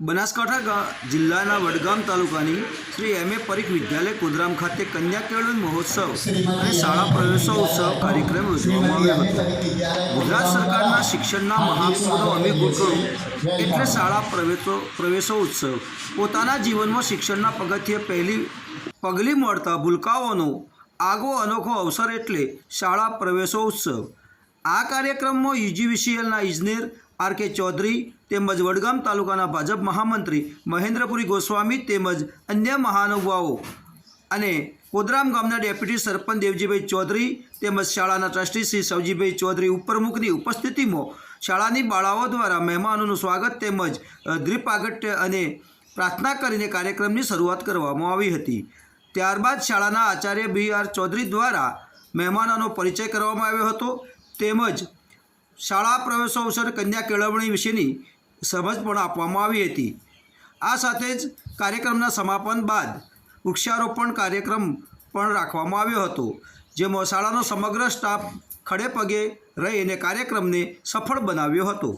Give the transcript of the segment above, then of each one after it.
બનાસકાંઠા જિલ્લાના વડગામ તાલુકાની શ્રી એમ. એ. પરીખ વિદ્યાલય કુદરામ ખાતે કન્યા કેળવણ મહોત્સવ અને શાળા પ્રવેશોત્સવ કાર્યક્રમ યોજવામાં આવ્યો હતો. ગુજરાત સરકારના શિક્ષણના મહાકુંભનો અમે ગોઠવણું એટલે શાળા પ્રવેશો પ્રવેશો ઉત્સવ પોતાના જીવનમાં શિક્ષણના પગથિયે પહેલી, પગલી મળતા ભૂલકાઓનો આગવો અનોખો અવસર એટલે શાળા પ્રવેશો ઉત્સવ આ કાર્યક્રમમાં યુજીવીસીએલના ઇજનેર આર કે ચૌધરી તેમજ વડગામ તાલુકાના ભાજપ મહામંત્રી મહેન્દ્રપુરી ગોસ્વામી તેમજ અન્ય મહાનુભાવો અને કોદરામ ગામના ડેપ્યુટી સરપંચ દેવજીભાઈ ચૌધરી તેમજ શાળાના ટ્રસ્ટી શ્રી સવજીભાઈ ચૌધરી ઉપપ્રમુખની ઉપસ્થિતિમાં શાળાની બાળાઓ દ્વારા મહેમાનોનું સ્વાગત તેમજ આગટ્ય અને પ્રાર્થના કરીને કાર્યક્રમની શરૂઆત કરવામાં આવી હતી. ત્યારબાદ શાળાના આચાર્ય બી આર ચૌધરી દ્વારા મહેમાનોનો પરિચય કરવામાં આવ્યો હતો. તેમજ શાળા પ્રવેશોત્સવ કન્યા કેળવણી વિશેની સમજ પણ આપવામાં આવી હતી. આ સાથે જ કાર્યક્રમના સમાપન બાદ વૃક્ષારોપણ કાર્યક્રમ પણ રાખવામાં આવ્યો હતો, જેમાં શાળાનો સમગ્ર સ્ટાફ ખડે પગે રહીને કાર્યક્રમને સફળ બનાવ્યો હતો.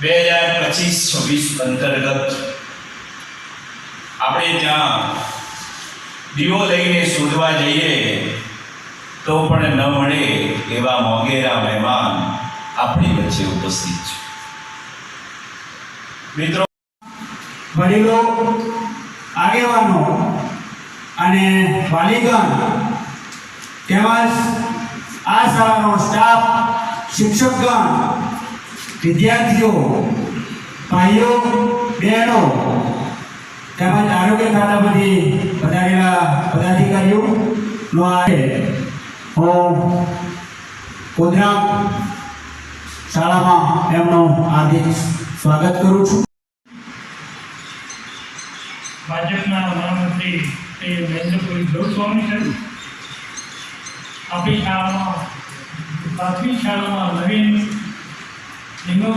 બે હજાર પચીસ છવ્વીસ અંતર્ગત આપણે ત્યાં દીવો લઈને શોધવા જઈએ તો પણ ન મળે એવા મોગેરા મહેમાન આપણી વચ્ચે ઉપસ્થિત છે. મિત્રો, વડીલો, આગેવાનો અને વાલીગણ, તેમજ આ શાળાનો સ્ટાફ શિક્ષકગણ વિદ્યાર્થીઓ, ભાઈઓ, બહેનો તેમજ આરોગ્ય ખાતામાંથી પધારેલા પદાધિકારીઓનો આ છે. હું કોદરામ શાળામાં એમનું હાર્દિક સ્વાગત કરું છું ભાજપના મહામંત્રી શ્રી મહેન્દ્રપુરી ગૌસ્વામી છે આપણી શાળામાં પ્રાથમિક શાળામાં નવીન no.